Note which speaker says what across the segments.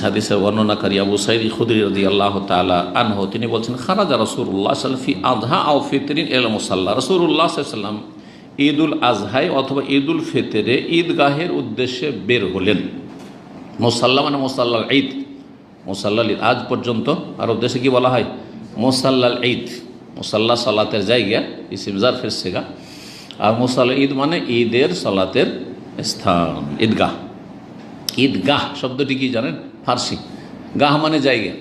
Speaker 1: হাদিসের বর্ণনাকারী আবু সাইদ খুদরি রদি আল্লাহ তালা আনহ, তিনি বলছেন, খারাজা রসুল্লাহ সাল্লাফি আধা আও ফিতরিন এল মুসাল্লাহ রসুল্লাহ সাল্লাম ঈদ উল আজহাই অথবা ঈদ উল ফিতরে ঈদগাহের উদ্দেশ্যে বের হলেন। মোসাল্লা মানে মোসাল্লাল ঈদ। মোসাল্লাল ঈদ আজ পর্যন্ত আরব দেশে কি বলা হয়? মোসাল্লাল ঈদ। মোসাল্লা সালাতের জায়গা ইসিমজার ফেরসেগা আর মোসাল্লা ঈদ মানে ঈদের সালাতের স্থান, ঈদগাহ। ঈদগাহ, শব্দটি কি জানেন? ফার্সি। গাহ মানে জায়গা।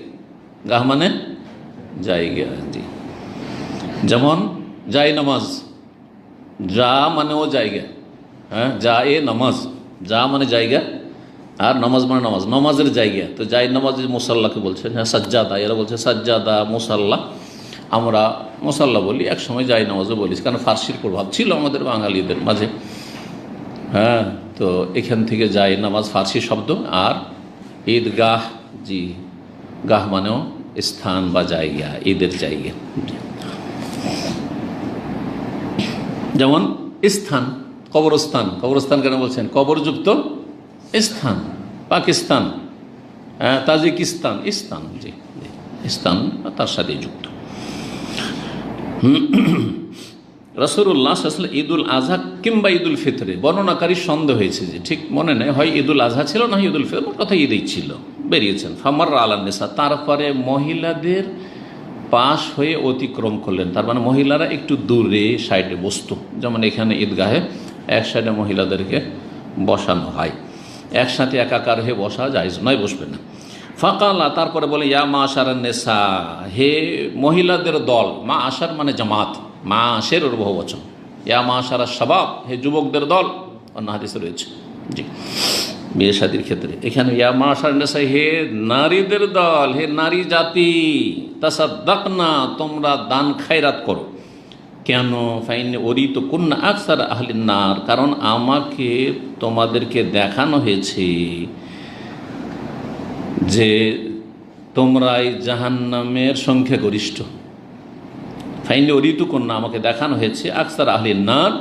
Speaker 1: গাহ মানে জায়গা, জি। যেমন যাই নামাজ। যা মানে ও জায়গা। হ্যাঁ যা এ নামাজ। যা মানে জায়গা। আর নামাজ মানে নামাজ। নামাজের জায়গা। তো যাই নামাজ মুসাল্লাকে বলছে হ্যাঁ সাজ্জাদা। এরা বলছে, সাজ্জাদা মুসাল্লা। আমরা মুসাল্লা বলি, এক সময় যাই নামাজও বলি। কারণ ফার্সির প্রভাব ছিল আমাদের বাঙালিদের মাঝে। হ্যাঁ তো এখান থেকে যায় নামাজ ফার্সি শব্দ আর ঈদগাহ, জি, গাহ মানেও স্থান বা জায়গা, ঈদের জায়গা। যেমন স্থান, কবরস্থান কবরস্থান কেন বলছেন? কবরযুক্ত স্থান, পাকিস্তান হ্যাঁ তাজিকিস্তান, ইস্তান, জি স্থান তার সাথে যুক্ত। রসুল্লাহ আসলে ঈদুল আজহা কিংবা ঈদুল ফিতরে। বর্ণনাকারী সন্দেহ হয়েছে যে, ঠিক মনে নেই, হয় ঈদুল আজহা ছিল না ঈদুল ফিতর কথা ঈদেই ছিল। বেরিয়েছেন। ফামার আলান্নেসা তারপরে মহিলাদের পাশ হয়ে অতিক্রম করলেন। তার মানে মহিলারা একটু দূরে, সাইডে বসতো। যেমন এখানে ঈদগাহে এক সাইডে মহিলাদেরকে বসানো হয়। একসাথে একাকার হয়ে বসা যায় নয়, বসবে না। ফাঁকালা, তারপরে বলে, ইয়া মা আশার নেশা হে মহিলাদের দল, মা আশার মানে জামাত, মা আশের ওর বহু বচন। ইয়া মা সবাব হে যুবকদের দল, অন্য হাদিসে রয়েছে। জি। বিয়ে শাদির ক্ষেত্রে। এখানে ইয়া মা নেশা হে নারীদের দল, হে নারী জাতি তাসাদ্দাক না তোমরা দান খায়রাত করো। কেন? ফাইন ওরি তো কন্যা আকসার আহলিনার কারণ আমাকে তোমাদেরকে দেখানো হয়েছে যে তোমরাই জাহান্নামের সংখ্যাগরিষ্ঠ। ফাইনালি অরিতু কন্যা আমাকে দেখানো হয়েছে। আকসার আহলিনার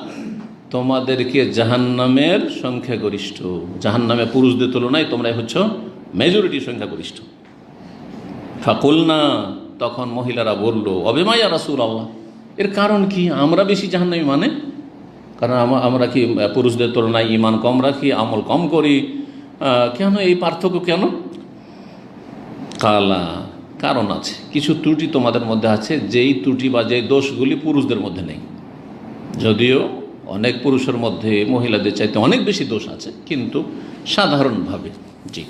Speaker 1: তোমাদেরকে জাহান্নামের সংখ্যাগরিষ্ঠ জাহান্নামে পুরুষদের তুলনায় তোমরাই হচ্ছ মেজরিটি সংখ্যাগরিষ্ঠ ফাকুল না তখন মহিলারা বলল অবেমায়া রাসুল আল্লাহ এর কারণ কি? আমরা বেশি জাহান্নামি মানে? কারণ আমরা কি পুরুষদের তুলনায় ইমান কম রাখি, আমল কম করি? কেন এই পার্থক্য কেন? কালা কারণ আছে। কিছু ত্রুটি তোমাদের মধ্যে আছে, যেই ত্রুটি বা যেই দোষগুলি পুরুষদের মধ্যে নেই। যদিও অনেক পুরুষের মধ্যে মহিলাদের চাইতে অনেক বেশি দোষ আছে, কিন্তু সাধারণভাবে জি।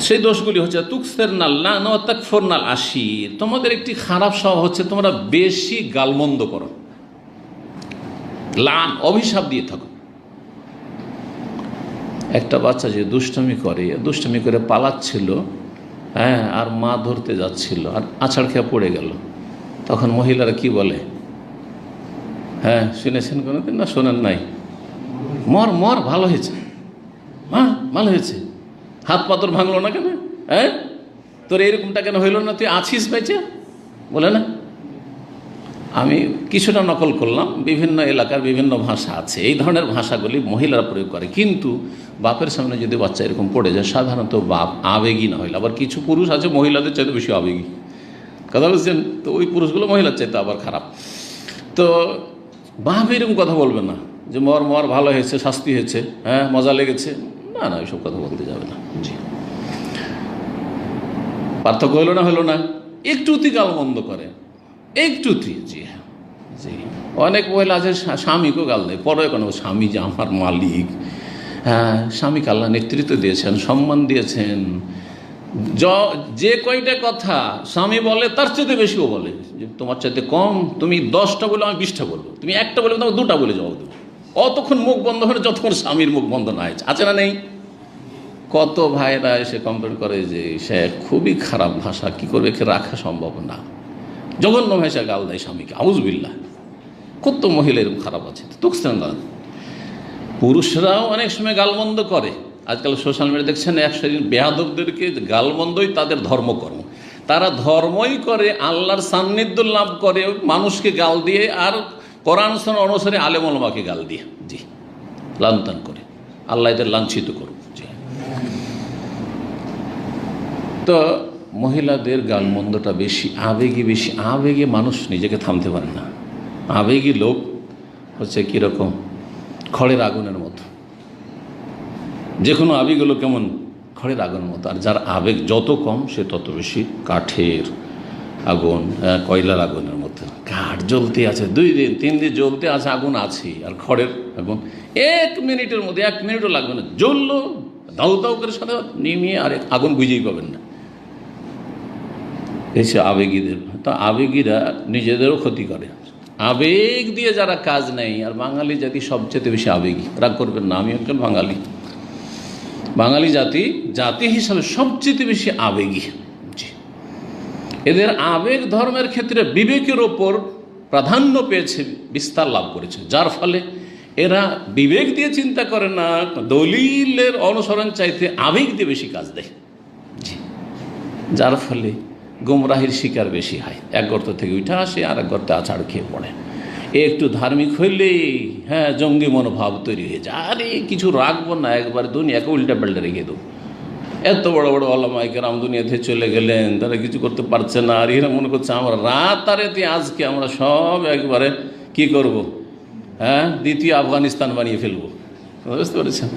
Speaker 1: সেই দোষগুলি হচ্ছে তুকসের নাল না তাকফর নাল আশির। তোমাদের একটি খারাপ স্বভাব হচ্ছে তোমরা বেশি গালমন্দ করো। লান, অভিশাপ দিয়ে থাকো। একটা বাচ্চা যে দুষ্টমি করে দুষ্টমি করে পালাচ্ছিল হ্যাঁ আর মা ধরতে যাচ্ছিল, আর আছাড় খেয়ে পড়ে গেল। তখন মহিলারা কি বলে? হ্যাঁ শুনেছেন কোনোদিন না শোনেন নাই? মর মর, ভালো হয়েছে। মা, ভালো হয়েছে। হাত পাতর ভাঙলো না কেন? হ্যাঁ? তোর এরকমটা কেন হইল না? তুই আছিস বেঁচে? বলে না? আমি কিছুটা নকল করলাম, বিভিন্ন এলাকার বিভিন্ন ভাষা আছে, এই ধরনের ভাষাগুলি মহিলারা প্রয়োগ করে। কিন্তু বাপের সামনে যদি বাচ্চা এরকম পড়ে যায়, সাধারণত বাপ আবেগী না হইলে। আবার কিছু পুরুষ আছে, মহিলাদের চাইতে বেশি আবেগী। কথা বলছেন? তো ওই পুরুষগুলো মহিলার চাইতে আবার খারাপ। তো বাপ এরকম কথা বলবে না, যে মর মর, ভালো হয়েছে, শাস্তি হয়েছে হ্যাঁ মজা লেগেছে। না না ওইসব কথা বলতে যাবে না। জি। পার্থক্য হলো না হলো না। একটুতি গাল বন্ধ করে। একটুতি জি হ্যাঁ। জি। অনেক মহিলা আছে স্বা- স্বামীকেও গাল দেয়। পরে কোনো স্বামী যে আমার মালিক হ্যাঁ স্বামীকে আল্লাহ নেতৃত্ব দিয়েছেন, সম্মান দিয়েছেন। য- কয়টা কথা স্বামী বলে, তার চাইতে বেশিও বলে। যে তোমার চাইতে কম, তুমি দশটা বলে, আমি বিশটা বলব। তুমি একটা বলে, তোমাকে দুটা বলে জবাব দেবো। অতক্ষণ মুখ বন্ধ হলে যতক্ষণ স্বামীর মুখ বন্ধ না হয়েছে। আছে না নেই? কত ভাইরা এসে কমপ্লেন করে যে সে খুবই খারাপ ভাষা, কি করবে রাখা সম্ভব না। জঘন্য ভাষা গাল দেয় স্বামীকে আউজবিল্লা কত মহিলা এরকম খারাপ আছে? তুকছেন না পুরুষরাও অনেক সময় গালমন্দ করে। আজকাল সোশ্যাল মিডিয়া দেখছেন এক শ্রেণির বেহাদবদেরকে গালমন্দই তাদের ধর্মকর্ম। তারা ধর্মই করে, আল্লাহর সান্নিধ্য লাভ করে, মানুষকে গাল দিয়ে আর কোরআন অনুসারে আলেমলমাকে গাল দিয়ে। জি। লাঞ্ছন করে। আল্লাহ এদের লাঞ্ছিত করুক। জি। তো মহিলাদের গালমন্দটা বেশি, আবেগে বেশি, আবেগে মানুষ নিজেকে থামতে পারে না। আবেগী লোক হচ্ছে কীরকম? খড়ের আগুনের মতো। যে কোনো আবেগ হলো কেমন? খড়ের আগুনের মতো। আর যার আবেগ যত কম, সে তত বেশি কাঠের আগুন কয়লার আগুনের মতো। কাঠ জ্বলতে আছে, দুই দিন, তিন দিন জ্বলতে আছে, আগুন আছে আর খড়ের আগুন এক মিনিটের মধ্যে, এক মিনিটও লাগবে না। জ্বললো দাউ দাউ করে সাথে নিমিয়ে আর আগুন বুঝেই পাবেন না। এসে আবেগীদের তো আবেগীরা নিজেদেরও ক্ষতি করে। আবেগ দিয়ে যারা কাজ নেই, আর বাঙালি জাতি সবচেয়ে বেশি আবেগী। রাগ করবেন না, আমি একজন বাঙালি। বাঙালি জাতি জাতি হিসাবে সবচেয়ে বেশি আবেগী। এদের আবেগ ধর্মের ক্ষেত্রে বিবেকের ওপর প্রাধান্য পেয়েছে, বিস্তার লাভ করেছে। যার ফলে এরা বিবেক দিয়ে চিন্তা করে না, দলিলের অনুসরণ চাইতে আবেগ দিয়ে বেশি কাজ দেয়। যার ফলে গোমরাহির শিকার বেশি হয়। এক গর্ত থেকে উঠে আসে আর এক গর্তে আছাড় খেয়ে পড়ে। একটু ধার্মিক হইলেই হ্যাঁ জঙ্গি মনোভাব তৈরি হয়ে যায়। আরে, কিছু রাখব না, একবার দুনিয়াকে উল্টা পাল্টা রেখে দেবো। এত বড় বড় আল্লামাইকে রাম দুনিয়াতে চলে গেলেন, তারা কিছু করতে পারছে না। আর এরা মনে করছে, আমরা রাত আর এতে আজকে আমরা সব একবারে কি করব? হ্যাঁ দ্বিতীয় আফগানিস্তান বানিয়ে ফেলব। বুঝতে পেরেছেন?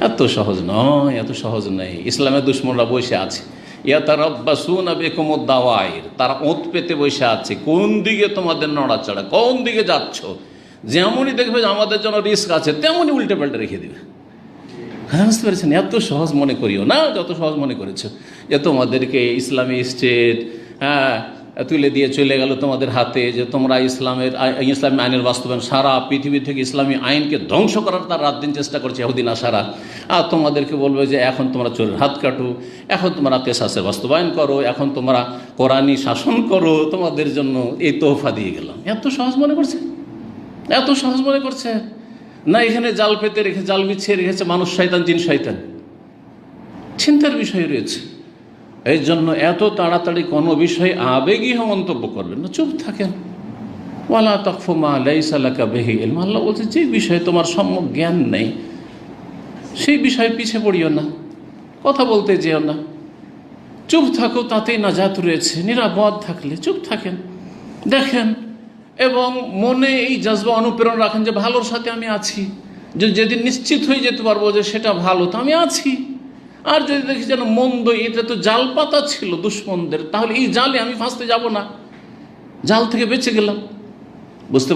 Speaker 1: এত সহজ নয়, এত সহজ নয় ইসলামের দুশ্মনরা বসে আছে। ইয়া তার রব্বাসুন বেকম দাওয়াইর, তারা ওঁত পেতে বসে আছে। কোন দিকে তোমাদের নড়াচড়া, কোন দিকে যাচ্ছ? যেমনই দেখবে আমাদের জন্য রিস্ক আছে, তেমনই উল্টে পাল্টে রেখে দেবে। হ্যাঁ বুঝতে পেরেছেন? এত সহজ মনে করিও না, যত সহজ মনে করেছ। যে তোমাদেরকে ইসলামী স্টেট হ্যাঁ তুলে দিয়ে চলে গেল তোমাদের হাতে যে তোমরা ইসলামের ইসলামী আইনের বাস্তবায়ন, সারা পৃথিবী থেকে ইসলামী আইনকে ধ্বংস করার তার রাত দিন চেষ্টা করছে এহুদিন আসারা। আর তোমাদেরকে বলবে যে এখন তোমরা চোরের হাত কাটো, এখন তোমরা পেশাসের বাস্তবায়ন করো, এখন তোমরা কোরআনি শাসন করো, তোমাদের জন্য এই তোহফা দিয়ে গেলাম। এত সহজ মনে করছে? এত সহজ মনে করছে? না এখানে জাল পেতে রেখে, জাল বিছিয়ে রেখেছে মানুষ শয়তান, জিন শয়তান। চিন্তার বিষয় রয়েছে। এই জন্য এত তাড়াতাড়ি কোনো বিষয়ে আবেগী মন্তব্য করবেন না, চুপ থাকেন। ওয়ালা তকফুমা লাইসালাকা বেহি ইলম, আল্লাহ বলছে, যে বিষয়ে তোমার সম্যক জ্ঞান নেই, সেই বিষয়ে পিছিয়ে পড়িও না, কথা বলতে যেও না। চুপ থাকো, তাতেই নাজাত রয়েছে, নিরাপদ থাকলে চুপ থাকেন। দেখেন, এবং মনে এই জজবা অনুপ্রেরণা রাখেন যে ভালোর সাথে আমি আছি, যে যেদিন নিশ্চিত হয়ে যেতে পারব যে সেটা ভালো, তো আমি আছি। আর যদি দেখি যেন মন্দ, এটা তো জাল পাতা ছিল দুশ্মনদের, তাহলে এই জালে আমি ফাঁসতে যাব না। জাল থেকে বেঁচে গেলাম। বুঝতে